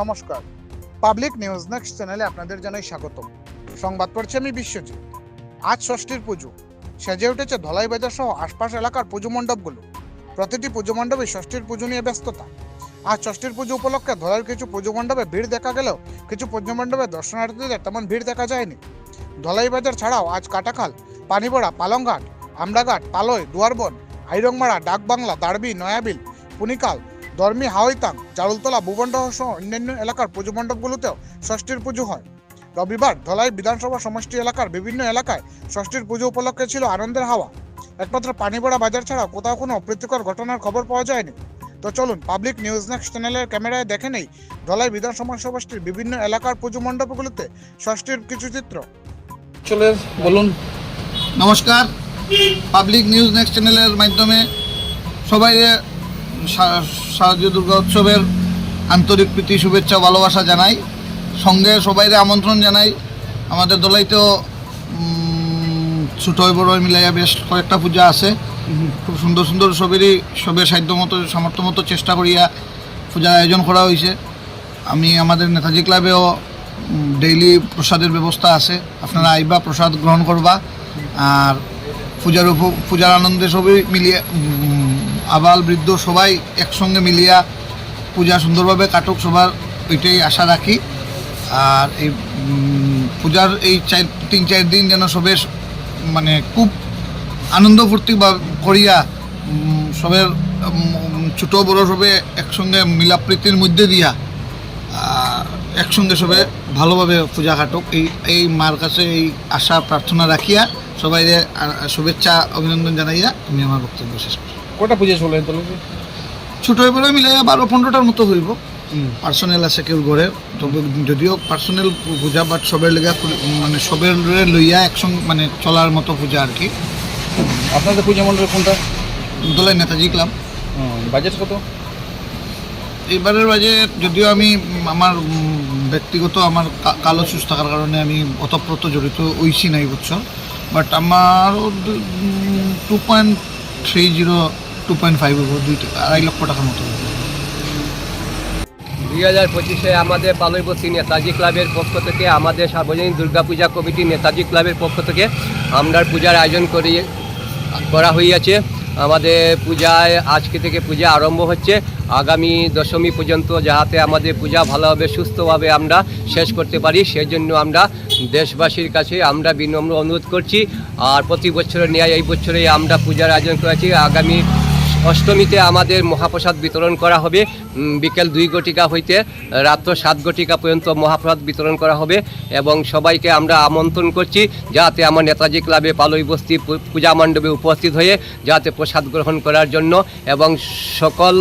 নমস্কার। Public news next চ্যানেলে আপনাদের জানাই স্বাগত সংবাদ পড়ছে আমি বিশ্বজিৎ। আজ ষষ্ঠীর পুজো। সেজে উঠেছে ধলাই বাজার সহ আশপাশ এলাকার পুজো মণ্ডপগুলো। প্রতিটি পুজো মণ্ডপে ষষ্ঠীর পুজো নিয়ে ব্যস্ততা। আজ ষষ্ঠীর পুজো উপলক্ষে ধলাইয়ের কিছু পুজো মণ্ডপে ভিড় দেখা গেলেও কিছু পুজো মণ্ডপে দর্শনার্থীদের তেমন ভিড় দেখা যায়নি। ধলাই বাজার ছাড়াও আজ কাটাখাল পানিপড়া পালংঘাট আমরাঘাট পালয়, দুয়ারবন, আইরংমারা, ডাকবাংলা, দাড়বি, নয়াবিল, পুনিকাল ধর্মী হাওয়াইতাং জারুলতলা ভুবনডহ সহ অন্যান্য এলাকার পুজো মণ্ডপগুলোতেও ষষ্ঠীর পুজো হয়। রবিবার ধলাই বিধানসভা সমষ্টি এলাকার বিভিন্ন এলাকায় ষষ্ঠীর পুজো উপলক্ষে ছিল আনন্দের হাওয়া। একমাত্র পানিপড়া বাজার ছাড়া কোথাও কোনো অপ্রীতিকর ঘটনার খবর পাওয়া যায়নি। তো চলুন পাবলিক নিউজ নেক্সট চ্যানেলের ক্যামেরায় দেখে নেই ধলাই বিধানসভা সমষ্টির বিভিন্ন এলাকার পুজো মণ্ডপগুলোতে ষষ্ঠীর কিছু চিত্র। চলে বলুন। নমস্কার। পাবলিক নিউজ নেক্সট চ্যানেলের মাধ্যমে সবাই শারদীয় দুর্গা উৎসবের আন্তরিক প্রীতি, শুভেচ্ছা, ভালোবাসা জানাই। সঙ্গে সবাইরে আমন্ত্রণ জানাই। আমাদের দলাইতেও ছোট বড় মিলাইয়া বেশ কয়েকটা পূজা আছে। খুব সুন্দর সুন্দর সবেরই, সবের সাধ্য মতো, সামর্থ্য মতো চেষ্টা করিয়া পূজার আয়োজন করা হয়েছে আমি আমাদের নেতাজি ক্লাবেও ডেইলি প্রসাদের ব্যবস্থা আছে। আপনারা আইবা, প্রসাদ গ্রহণ করবা। আর পূজার পূজার আনন্দে সবই মিলিয়ে আবাল, বৃদ্ধ সবাই একসঙ্গে মিলিয়া পূজা সুন্দরভাবে কাটুক, সবার ওইটাই আশা রাখি। আর এই পূজার এই চার, তিন, চার দিন যেন সবের মানে খুব আনন্দ ফুর্তি বা করিয়া সবের ছোট বড় সবে একসঙ্গে মিলাপ্রীতির মধ্যে দিয়া একসঙ্গে সবে ভালোভাবে পূজা কাটুক। এই এই মার কাছে এই আশা, প্রার্থনা রাখিয়া সবাই শুভেচ্ছা, অভিনন্দন জানাইয়া আমি আমার বক্তব্য শেষ করি কটা পুজো চলে তোলে ছোট বড় মিলাইয়া বারো পনেরোটার মতো হইব। পার্সোনেল আছে কেউ ঘরে তবে যদিও পার্সোনেল পূজা বাট সবের লেগা মানে সবের লইয়া একসঙ্গে মানে চলার মতো পূজা আর কি। আপনাদের পূজা মণ্ডল কোনটা? দোলাই নেতাজি ক্লাব। বাজেট কত? এবারের বাজেট যদিও আমি আমার ব্যক্তিগত আমার কালো চুষ থাকার কারণে আমি অতপ্রত জড়িত হইছি নাই বছর। বাট আমার two point three zero two point five দুই আড়াই লক্ষ টাকার মতো দুই হাজার পঁচিশে আমাদের পালইবস্তি নেতাজি ক্লাবের পক্ষ থেকে, আমাদের সার্বজনীন দুর্গাপূজা কমিটি নেতাজি ক্লাবের পক্ষ থেকে আমরা পূজার আয়োজন করি, করা হইয়াছে। আমাদের পূজায় আজকে থেকে পূজা আরম্ভ হচ্ছে। আগামী দশমী পর্যন্ত যাহাতে আমাদের পূজা ভালোভাবে, সুস্থভাবে আমরা শেষ করতে পারি সেই জন্য আমরা দেশবাসীর কাছে আমরা বিনম্র অনুরোধ করছি। আর প্রতি বছরের ন্যায় এই বছরে আমরা পূজার আয়োজন করেছি। আগামী অষ্টমীতে আমাদের মহাপ্রসাদ বিতরণ করা হবে। বিকেল দুই ঘটিকা হইতে রাত্র সাত ঘটিকা পর্যন্ত মহাপ্রসাদ বিতরণ করা হবে এবং সবাইকে আমরা আমন্ত্রণ করছি যাতে আমার নেতাজি ক্লাবে পালই বস্তি পূজা মণ্ডপে উপস্থিত হয়ে যাতে প্রসাদ গ্রহণ করার জন্য এবং সকল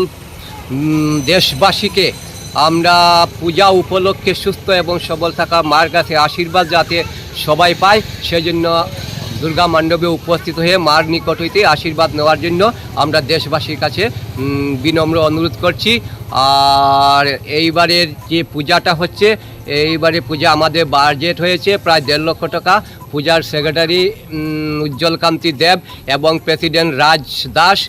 দেশবাসীকে আমরা পূজা উপলক্ষে সুস্থ এবং সবল থাকা মার কাছে আশীর্বাদ যাতে সবাই পায়, সেজন্য দুর্গা মণ্ডপে উপস্থিত হয়ে মার নিকট হইতে আশীর্বাদ নেওয়ার জন্য আমরা দেশবাসীর কাছে বিনম্র অনুরোধ করছি। আর এইবারের যে পূজাটা হচ্ছে এইবারে পূজা আমাদের বাজেট হয়েছে প্রায় দেড় লক্ষ টাকা। পূজার সেক্রেটারি উম, উজ্জ্বল কান্তি দেব এবং প্রেসিডেন্ট রাজ দাস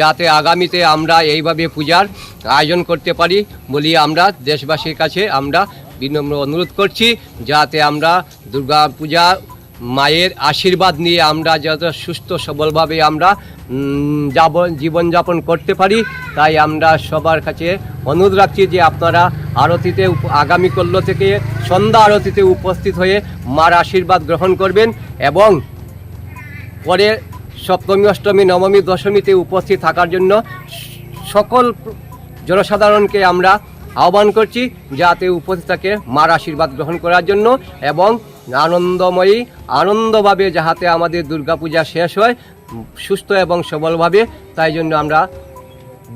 যাতে আগামীতে আমরা এইভাবে পূজার আয়োজন করতে পারি বলি আমরা দেশবাসীর কাছে আমরা বিনম্র অনুরোধ করছি যাতে আমরা দুর্গা পূজা মায়ের আশীর্বাদ নিয়ে আমরা যত সুস্থ সবলভাবে আমরা যাবন জীবনযাপন করতে পারি, তাই আমরা সবার কাছে অনুরোধ রাখছি যে আপনারা আরতিতে আগামী কল্য থেকে সন্ধ্যা আরতিতে উপস্থিত হয়ে মার আশীর্বাদ গ্রহণ করবেন এবং পরে সপ্তমী, অষ্টমী, নবমী, দশমীতে উপস্থিত থাকার জন্য সকল জনসাধারণকে আমরা আহ্বান করছি যাতে উপস্থিত থাকে মার আশীর্বাদ গ্রহণ করার জন্য এবং আনন্দময়ী আনন্দভাবে যাহাতে আমাদের দুর্গাপূজা শেষ হয় সুস্থ এবং সবলভাবে তাই জন্য আমরা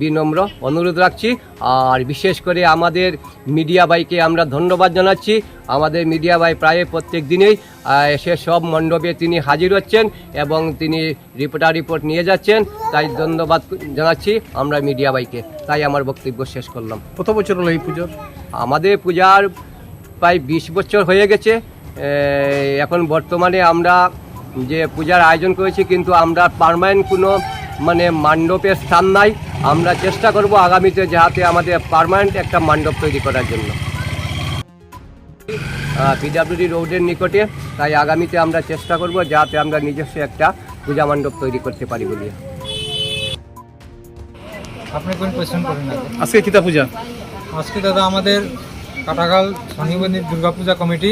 বিনম্র অনুরোধ রাখছি। আর বিশেষ করে আমাদের মিডিয়া ভাইকে আমরা ধন্যবাদ জানাচ্ছি। আমাদের মিডিয়া ভাই প্রায় প্রত্যেক দিনেই এসে সব মণ্ডপে তিনি হাজির হচ্ছেন এবং তিনি রিপোর্টার রিপোর্ট নিয়ে যাচ্ছেন। তাই ধন্যবাদ জানাচ্ছি আমরা মিডিয়া ভাইকে। তাই আমার বক্তব্য শেষ করলাম। কত বছর হলো এই পুজোর? আমাদের পূজার প্রায় বিশ বছর হয়ে গেছে। এখন বর্তমানে আমরা যে পূজার আয়োজন করেছি কিন্তু আমরা পারমানেন্ট কোনো মানে মণ্ডপের স্থান নাই। আমরা চেষ্টা করব আগামীতে যাতে আমাদের পার্মানেন্ট একটা মণ্ডপ তৈরি করার জন্য। পিডাব্লিউডি রোডের নিকটে তাই আগামীতে আমরা চেষ্টা করব যাতে আমরা নিজস্ব একটা পূজা মণ্ডপ তৈরি করতে পারি বলে। আপনি কোন কোয়েশ্চেন করেন আজকে কিতা পূজা? আজকে দাদা আমাদের কাটাগাল শনি মন্দির দুর্গা পূজা কমিটি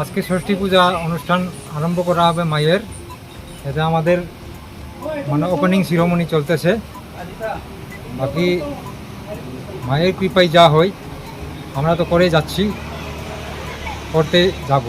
আজকে ষষ্ঠী পূজা অনুষ্ঠান আরম্ভ করা হবে মায়ের। এতে আমাদের মানে ওপেনিং শিরোমণি চলতেছে। বাকি মায়ের কৃপায় যা হয়, আমরা তো করে যাচ্ছি, করতে যাব।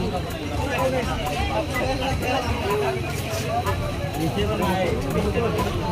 見てはない。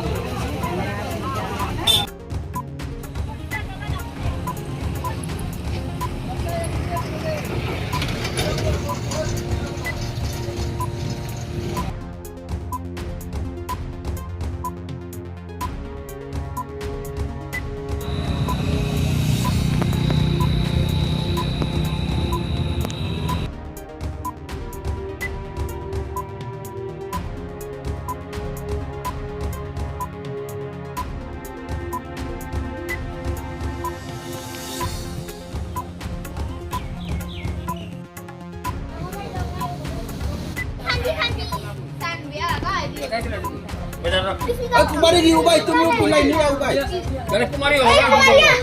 Ay, kumari di ubay, tumiyo kulay nila ubay. Dari kumari ako. Ay, kumari ah!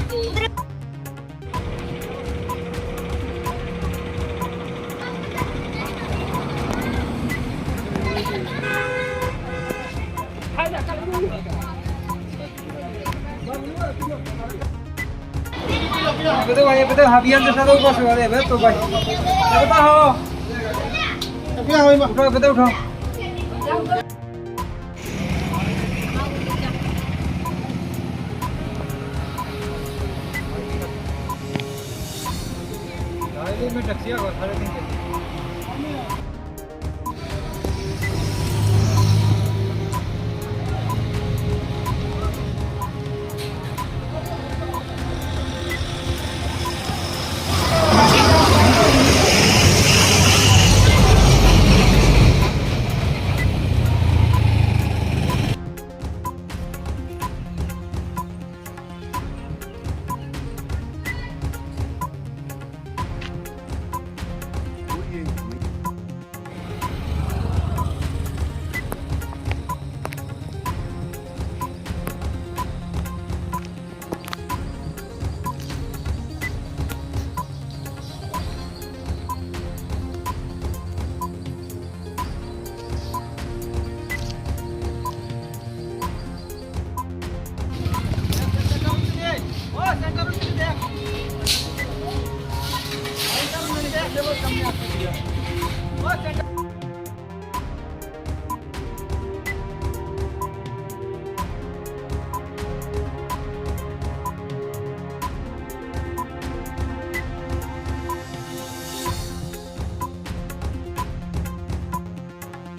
બધું ભાઈ બધું હાબિયાન તો સાદો उठाओ इमा उठाओ किधर उठाओ में टैक्सी आ गया साढ़े तीन Cadê você, minha filha? Você...